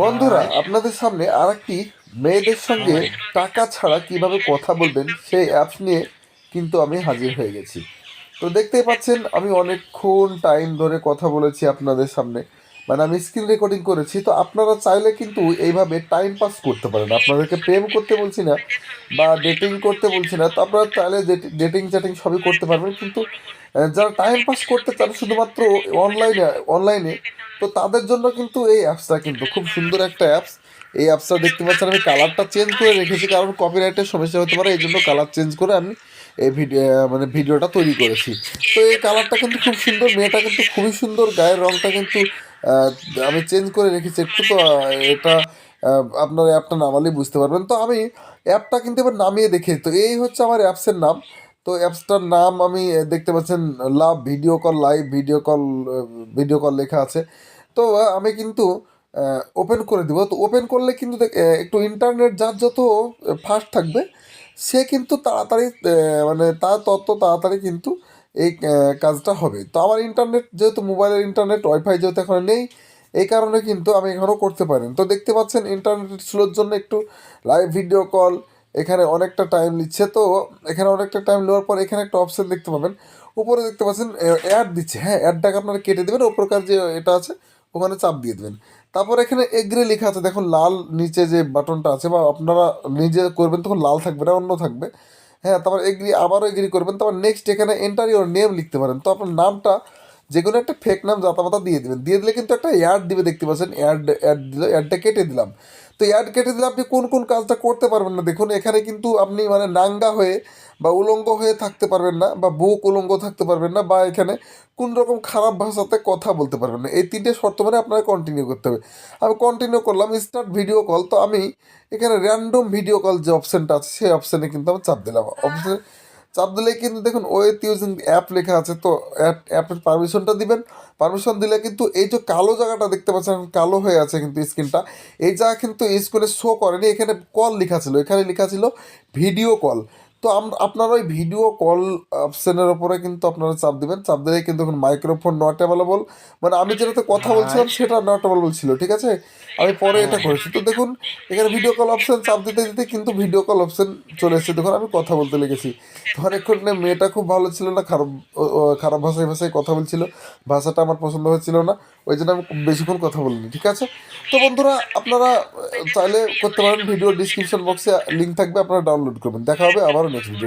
বন্ধুরা, আপনাদের সামনে আরেকটি মেয়েদের সঙ্গে টাকা ছাড়া কীভাবে কথা বলবেন সেই অ্যাপস নিয়ে কিন্তু আমি হাজির হয়ে গেছি। তো দেখতেই পাচ্ছেন, আমি অনেকক্ষণ টাইম ধরে কথা বলেছি আপনাদের সামনে। মানে আমি স্ক্রিন রেকর্ডিং করেছি, তো আপনারা চাইলে কিন্তু এইভাবে টাইম পাস করতে পারেন। আপনাদেরকে প্রেম করতে বলছি না বা ডেটিং করতে বলছি না, তো আপনারা চাইলে ডেটিং চ্যাটিং সবই করতে পারবেন। কিন্তু যারা টাইম পাস করতে চান, শুধুমাত্র অনলাইনে অনলাইনে তো তাদের জন্য কিন্তু এই অ্যাপসটা কিন্তু খুব সুন্দর একটা অ্যাপস এই অ্যাপসটা দেখতে পাচ্ছেন আমি কালারটা চেঞ্জ করে রেখেছি, কারণ কপিরাইটের সমস্যা হতে পারে, এই জন্য কালার চেঞ্জ করে আমি এই ভিডিও মানে ভিডিওটা তৈরি করেছি। তো এই কালারটা কিন্তু খুব সুন্দর, মেয়েটা কিন্তু খুবই সুন্দর, গায়ের রঙটা কিন্তু আমি চেঞ্জ করে রেখেছি একটু তো এটা আপনার অ্যাপটা নামালেই বুঝতে পারবেন। তো আমি অ্যাপটা কিন্তু এবার নামিয়ে দেখি। তো এই হচ্ছে আমার অ্যাপসের নাম। তো অ্যাপসটার নাম আমি দেখতে পাচ্ছেন love video call live video call video call লেখা আছে। তো আমি কিন্তু ওপেন করে দিব। তো ওপেন করলে কিন্তু একটু ইন্টারনেট যার যত ফাস্ট থাকবে, সে কিন্তু তাড়াতাড়ি মানে তার তত তাড়াতাড়ি কিন্তু এই কাজটা হবে। তো আমার ইন্টারনেট যেহেতু মোবাইলের ইন্টারনেট ওয়াইফাই যেহেতু এখন নেই, এই কারণে কিন্তু আমি এখনও করতে পারেন তো দেখতে পাচ্ছেন ইন্টারনেট স্লোর জন্য একটু লাইভ ভিডিও কল এখানে অনেকটা টাইম নিচ্ছে। তো এখানে অনেকটা টাইম নেওয়ার পর এখানে একটা অপশন দেখতে পাবেন। উপরে দেখতে পাচ্ছেন অ্যাড দিচ্ছে। হ্যাঁ অ্যাডটাকে আপনারা কেটে দেবেন। ওপরকার যে এটা আছে ওখানে চাপ দিয়ে দেবেন। তারপর এখানে এগ্রে লেখা আছে, দেখুন লাল নিচে যে বাটনটা আছে বা আপনারা নিজে করবেন তখন লাল থাকবে না, অন্য থাকবে। হ্যাঁ তারপর এগ্রি, আবারও এগ্রি করবেন, তারপর নেক্সট এখানে এন্টার ইউর নেম লিখতে পারেন। তো আপনার নামটা যে কোনো একটা ফেক নাম জাতামাতা দিয়ে দেবেন। দিয়ে দিলে কিন্তু একটা অ্যাড দিবে, দেখতে পাচ্ছেন অ্যাড অ্যাড দিল অ্যাডটা কেটে দিলাম। তো অ্যাড কেটে দিলে আপনি কোন কোন কাজটা করতে পারবেন না। দেখুন, এখানে কিন্তু আপনি মানে নাঙ্গা হয়ে বা উলঙ্গ হয়ে থাকতে পারবেন না বা বুক উলঙ্গ থাকতে পারবেন না বা এখানে কোন রকম খারাপ ভাষাতে কথা বলতে পারবেন না। এই তিনটে শর্ত মানে আপনাকে কন্টিনিউ করতে হবে। আমি কন্টিনিউ করলাম স্টার্ট ভিডিও কল তো আমি এখানে র্যান্ডম ভিডিও কল যে অপশানটা আছে, সেই অপশানে কিন্তু আমি চাপ দিলাম। অপশানে চাপ দিলে কিন্তু দেখুন ওয়েথ ইউজিং অ্যাপ লেখা আছে, তো অ্যাপ, অ্যাপের পারমিশনটা দিবেন। পারমিশন দিলে কিন্তু এই যে কালো জায়গাটা দেখতে পাচ্ছেন, কালো হয়ে আছে কিন্তু স্ক্রিনটা, এই জায়গা কিন্তু স্ক্রিনে শো করেনি, এখানে কল লেখা ছিল, এখানে লেখা ছিল ভিডিও কল তো আপনারা ওই ভিডিও কল অপশানের ওপরে কিন্তু আপনারা চাপ দিবেন। চাপ দিলে কিন্তু এখন মাইক্রোফোন নট অ্যাভেলেবল মানে আমি যেটাতে কথা বলছিলাম সেটা নট অ্যাভেলেবল ছিল ঠিক আছে? আমি পরে এটা করেছি। তো দেখুন এখানে ভিডিও কল অপশান চাপ দিতে দিতে কিন্তু ভিডিও কল অপশান চলে এসেছে। দেখুন আমি কথা বলতে লেগেছি। তখন এখন মেয়েটা খুব ভালো ছিল না খারাপ খারাপ ভাষায় ভাষায় কথা বলছিল। ভাষাটা আমার পছন্দ হচ্ছিল না। ওই জন্য আমি বেশিক্ষণ কথা বলিনি, ঠিক আছে? তো বন্ধুরা, আপনারা চাইলে করতে পারেন, ভিডিও ডিসক্রিপশন বক্সে লিঙ্ক থাকবে, আপনারা ডাউনলোড করবেন। দেখা হবে আবারও নেক্সট ভিডিও